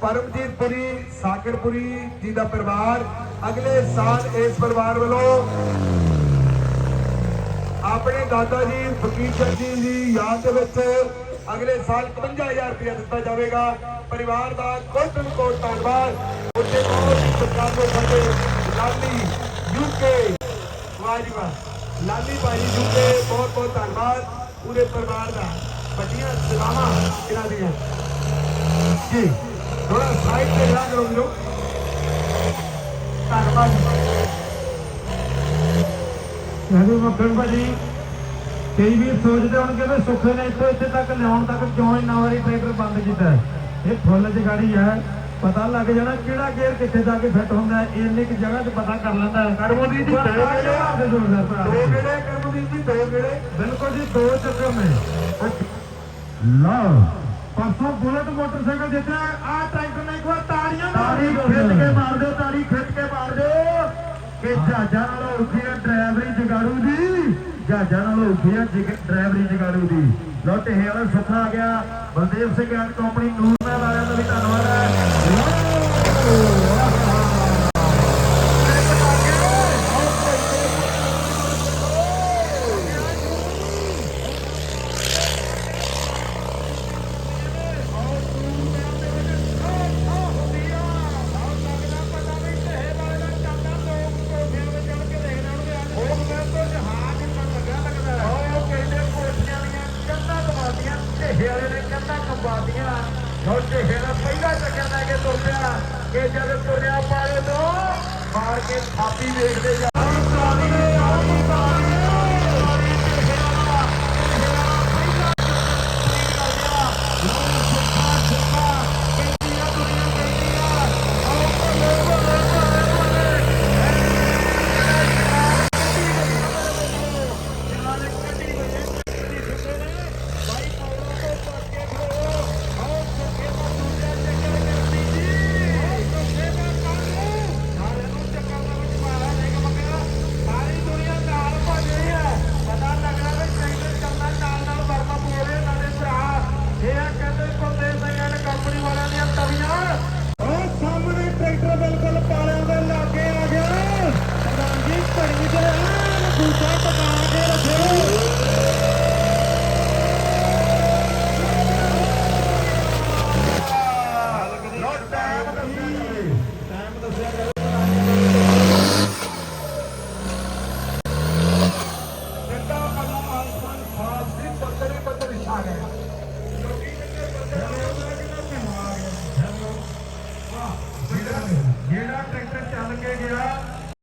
ਪਰਮਜੀਤ ਪੁਰੀ ਸਾਗਰਪੁਰੀ ਜੀ ਦਾ ਪਰਿਵਾਰ ਅਗਲੇ ਸਾਲ ਇਸ ਪਰਿਵਾਰ ਵੱਲੋਂ ਆਪਣੇ ਦਾਦਾ ਜੀ ਫਕੀਰ ਸਿੰਘ ਜੀ ਦੀ ਯਾਦ ਦੇ ਵਿੱਚ ਅਗਲੇ ਸਾਲ 55000 ਰੁਪਏ ਦਿੱਤਾ ਜਾਵੇਗਾ। ਪਰਿਵਾਰ ਦਾ ਕੋਟਨ ਕੋਟ ਧੰਨਵਾਦ। ਉੱਤੇ ਬਹੁਤ ਸਰਕਾਰ ਦੇ ਬੰਦੇ ਲਾਲੀ ਯੂਕੇ। ਵਾਜਵਾ ਲਾਲੀ ਭਾਈ ਯੂਕੇ, ਬਹੁਤ ਬਹੁਤ ਧੰਨਵਾਦ ਪੂਰੇ ਪਰਿਵਾਰ ਦਾ। ਵੱਡੀਆਂ ਸਲਾਮਾਂ ਇਹਨਾਂ ਦੀਆਂ। ਜੀ ਥੋੜਾ ਸਾਈਡ ਤੇ ਲਾ ਕਰੋ ਵੀਰੋ ਧੰਨਵਾਦ ਕਹਿੰਦੇ ਮੱਖਣ ਭਾਜੀ, ਕਈ ਵੀਰ ਸੋਚਦੇ ਹੋਣਗੇ ਵੀ ਸੁੱਖੇ ਨੇ ਇੱਥੋਂ ਇੱਥੇ ਤੱਕ ਲਿਆਉਣ ਤੱਕ ਕਿਉਂ ਇੰਨਾ ਵਾਰੀ ਟਰੈਕਟਰ ਬੰਦ ਕੀਤਾ ਇਹ ਫੁੱਲ ਚ ਹੈ। ਪਤਾ ਲੱਗ ਜਾਣਾ ਕਿਹੜਾ ਗੇਅਰ ਕਿੱਥੇ ਜਾ ਕੇ ਫਿੱਟ ਹੁੰਦਾ ਹੈ ਇੰਨੀ ਕਿ ਜਗ੍ਹਾ 'ਚ ਪਤਾ ਕਰ ਲੈਂਦਾ ਹੈ। ਕਰਮਜੀਤ ਜੀ, ਦੋ ਭਰਾ ਦੋ ਜੀ ਗੇੜੇ ਬਿਲਕੁਲ ਜੀ ਦੋ ਚੱਕਰ ਨੇ। ਲਓ ਪਰਸੋਂ ਬੁਲਟ ਮੋਟਰਸਾਈਕਲ ਜਿੱਤਿਆ। ਆ ਟਰੈਕਟਰ ਨੇ ਇੱਕ ਵਾਰ ਤਾੜੀਆਂ ਤਾੜੀ ਖਿੱਚ ਕੇ ਮਾਰ ਦਿਓ ਤਾੜੀ ਖਿੱਚ ਕੇ ਮਾਰ ਦਿਓ। ਕਿ ਜਹਾਜ਼ਾਂ ਨਾਲੋਂ ਔਖੀ ਹੈ ਡਰਾਈਵਰੀ ਜਗਾੜੂ ਦੀ। ਜਹਾਜ਼ਾਂ ਨਾਲੋਂ ਔਖੀ ਹੈ ਡਰਾਈਵਰੀ ਜਗਾੜੂ ਦੀ। ਲੋ ਢੇਹੇ ਵਾਲਾ ਸੁੱਖਾ ਆ ਗਿਆ। ਬਲਦੇਵ ਸਿੰਘ ਐਂਡ ਕੰਪਨੀ ਨੂਰ ਮਹਿਲ ਵਾਲਿਆਂ ਦਾ ਵੀ ਧੰਨਵਾਦ ਹੈ ਢੇਹੇ ਨੇ ਕੰਧਾਂ ਕੰਬਾਦੀਆਂ ਲੋ ਢੇਹੇ ਦਾ ਪਹਿਲਾ ਚੱਕਰ ਲੈ ਕੇ ਤੁਰਿਆ ਕਿ ਜਦ ਤੁਰਿਆ ਪਾਏ ਤੋਂ, ਮਾਰ ਕੇ ਥਾਪੀ ਵੇਖਦੇ ਪਾਲਿਆਂ ਦੇ ਲਾਗੇ